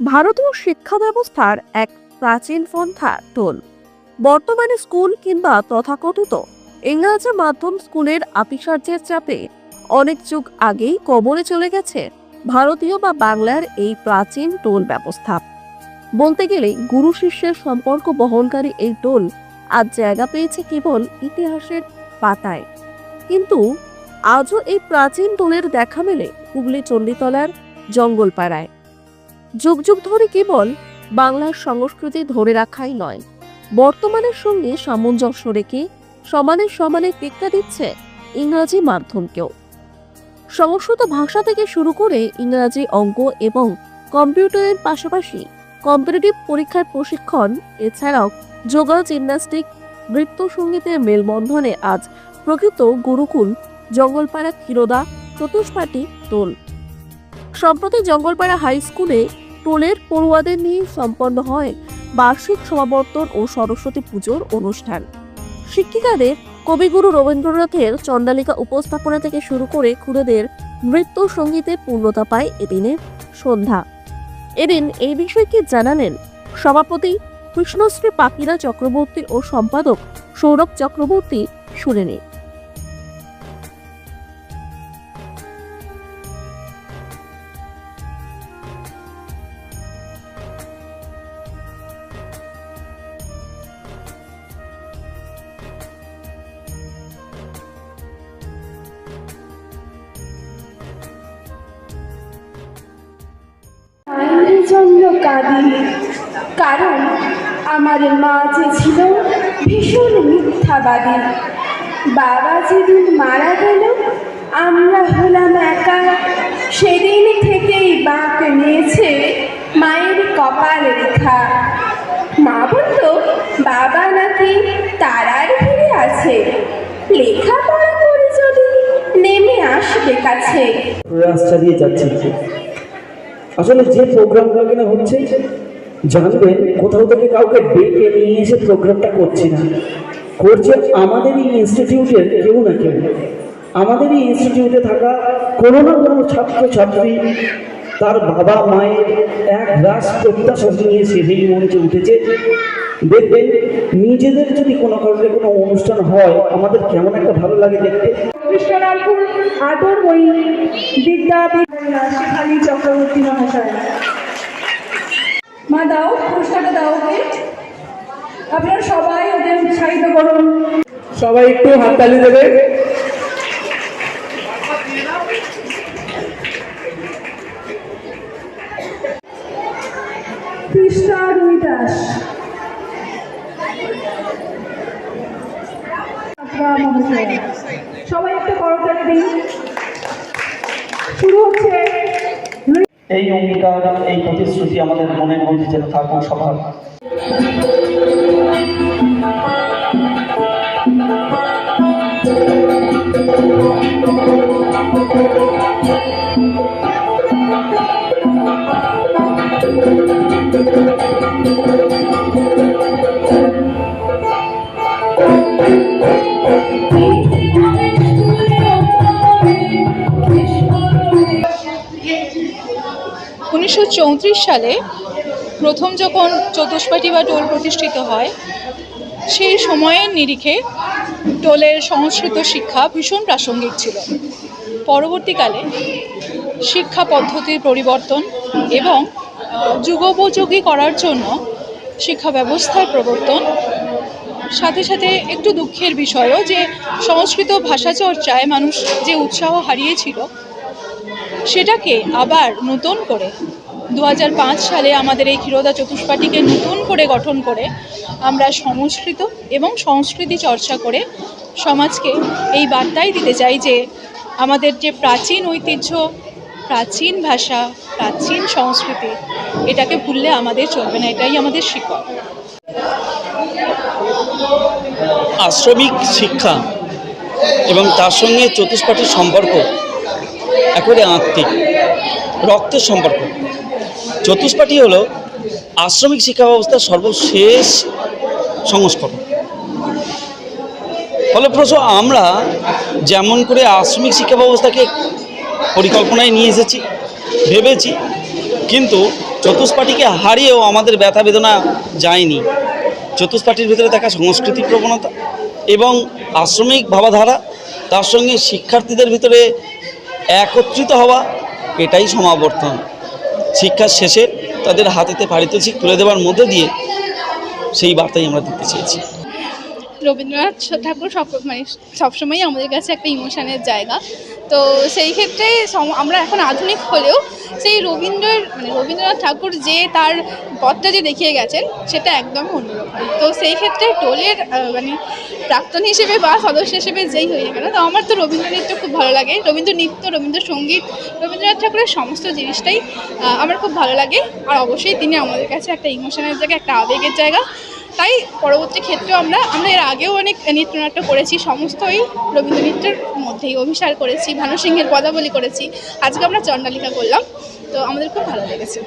ভারতীয় শিক্ষা ব্যবস্থার এক প্রাচীন পন্থা টোল বর্তমানে স্কুল কিংবা তথাকথিত ইংরাজি মাধ্যম স্কুলের আপিসার্যের চাপে অনেক যুগ আগেই কবরে চলে গেছে ভারতীয় বা বাংলার এই প্রাচীন টোল ব্যবস্থা। বলতে গেলে গুরু শিষ্যের সম্পর্ক বহনকারী এই টোল আজ জায়গা পেয়েছে কেবল ইতিহাসের পাতায়। কিন্তু আজও এই প্রাচীন টোলের দেখা মেলে হুগলি চণ্ডীতলার জঙ্গলপাড়ায়। যুগ যুগ ধরে কেবল বাংলার সংস্কৃতি ধরে রাখাই নয়, বর্তমানের সঙ্গে সামঞ্জস্য রেখে সমানে সমানে টেক্কা দিচ্ছে ইংরাজি মাধ্যমকেও। সংস্কৃত ভাষা থেকে শুরু করে ইংরাজি অঙ্ক এবং কম্পিউটারের পাশাপাশি কম্পিটিটিভ পরীক্ষার প্রশিক্ষণ, এছাড়াও যোগা জিমন্যাস্টিক নৃত্য সঙ্গীতের মেলবন্ধনে আজ প্রকৃত গুরুকুল জঙ্গলপাড়া ক্ষীরোদা চতুষ্পাটি টোল সম্প্রতি জঙ্গলপাড়া হাই স্কুলে টোলের পড়ুয়াদের নিয়ে সম্পন্ন হয় বার্ষিক সমাবর্তন ও সরস্বতী পুজোর অনুষ্ঠান। শিক্ষিকাদের কবিগুরু রবীন্দ্রনাথের চণ্ডালিকা উপস্থাপনা থেকে শুরু করে খুদেদের নৃত্য সঙ্গীতে পূর্ণতা পায় এদিনের সন্ধ্যা। এদিন এই বিষয়কে জানালেন? সভাপতি কৃষ্ণশ্রী পাকিরা চক্রবর্তী ও সম্পাদক সৌরভ চক্রবর্তী শুনে নিন কারণ আমার মা যে ছিল ভীষণ মিথ্যাবাদী। বাবা যেদিন মারা গেল, আমরা হলাম একা। সেদিন থেকেই বাঁক নিয়েছে মায়ের কপাল রেখা। মা বলল, বাবা নাকি তারার ফিরে আছে? লেখাপড়া করে যদি নেমে আসবে কাছে। প্রয়াস চালিয়ে যাচ্ছি আসলে যে প্রোগ্রামগুলো কিনা হচ্ছে, জানবেন কোথাও থেকে কাউকে ডেকে নিয়ে এসে প্রোগ্রামটা করছি না। করছে আমাদের এই ইনস্টিটিউটের কেউ না কেউ। আমাদের এই ইনস্টিটিউটে থাকা কোনো না কোনো ছাত্র ছাত্রী তার বাবা মায়ের এক রাস প্রত্যাশা নিয়ে সেই মঞ্চে উঠেছে। দেখবেন, নিজেদের যদি কোনো কারণে কোনো অনুষ্ঠান হয়, আমাদের কেমন একটা ভালো লাগে দেখতে। কৃষ্ণলালপুর আদর ওই বিদ্যা শেখালি চক্রবর্তী মহাশয়। মা দাও পুরস্কারটা দাও ওকে। আপনারা সবাই ওদের উৎসাহিত করুন। সবাই একটু হাততালি দেবে। কৃষ্ণা রুই দাস। মহাশয়। দিন। শুরু হচ্ছে। এই অঙ্গীকার এই প্রতিশ্রুতি আমাদের মনে মনে যেন থাকুক সবার। উনিশশো চৌত্রিশ সালে প্রথম যখন চতুষ্পাটি বা টোল প্রতিষ্ঠিত হয়, সেই সময়ের নিরিখে টোলের সংস্কৃত শিক্ষা ভীষণ প্রাসঙ্গিক ছিল। পরবর্তীকালে শিক্ষা পদ্ধতির পরিবর্তন এবং যুগোপযোগী করার জন্য শিক্ষা ব্যবস্থার প্রবর্তন, সাথে সাথে একটু দুঃখের বিষয়ও যে সংস্কৃত ভাষা চর্চায় মানুষ যে উৎসাহ হারিয়েছিল সেটাকে আবার নতুন করে। দু হাজার পাঁচ সালে আমাদের এই ক্ষীরোদা চতুষ্পাটিকে নতুন করে গঠন করে আমরা সংস্কৃত এবং সংস্কৃতি চর্চা করে সমাজকে এই বার্তাই দিতে চাই যে আমাদের যে প্রাচীন ঐতিহ্য, প্রাচীন ভাষা, প্রাচীন সংস্কৃতি, এটাকে ভুললে আমাদের চলবে না, এটাই আমাদের শিকড়। আশ্রমিক শিক্ষা এবং তার সঙ্গে চতুষ্পাঠের সম্পর্ক একেবারে আত্মিক রক্তের সম্পর্ক। চতুষ্পাঠী হলো আশ্রমিক শিক্ষা ব্যবস্থার সর্বশেষ সংস্করণ। ফলপ্রসূ আমরা যেমন করে আশ্রমিক শিক্ষা ব্যবস্থাকে পরিকল্পনায় নিয়ে এসেছি, ভেবেছি, কিন্তু চতুষ্পাটিকে হারিয়েও আমাদের ব্যথা বেদনা যায়নি। চতুষ্পাটির ভিতরে থাকা সংস্কৃতি প্রবণতা এবং আশ্রমিক ভাবাধারা, তার সঙ্গে শিক্ষার্থীদের ভিতরে একত্রিত হওয়া, এটাই সমাবর্তন। শিক্ষার শেষে তাদের হাতেতে পারিতোষিক তুলে দেওয়ার মধ্যে দিয়ে সেই বার্তাই আমরা দিতে চেয়েছি। রবীন্দ্রনাথ ঠাকুর সব মানে সবসময়ই আমাদের কাছে একটা ইমোশনের জায়গা। তো সেই ক্ষেত্রে আমরা এখন আধুনিক হলেও সেই রবীন্দ্রের মানে রবীন্দ্রনাথ ঠাকুর যে তার পথটা যে দেখিয়ে গেছেন, সেটা একদম অন্যরকম। তো সেই ক্ষেত্রে টোলের মানে প্রাক্তন হিসেবে বা সদস্য হিসেবে যেই হয়ে গেল তো আমার তো রবীন্দ্র নৃত্য খুব ভালো লাগে। রবীন্দ্র নৃত্য রবীন্দ্রসঙ্গীত রবীন্দ্রনাথ ঠাকুরের সমস্ত জিনিসটাই আমার খুব ভালো লাগে। আর অবশ্যই তিনি আমাদের কাছে একটা ইমোশনের জায়গা, একটা আবেগের জায়গা। তাই পরবর্তী ক্ষেত্রেও আমরা আমরা এর আগেও অনেক নৃত্যনাট্য করেছি, সমস্তই রবীন্দ্র নৃত্যের মধ্যেই অভিসার করেছি ভানু সিংহের পদাবলী করেছি। আজকে আমরা চণ্ডালিকা করলাম, তো আমাদের খুব ভালো লেগেছে।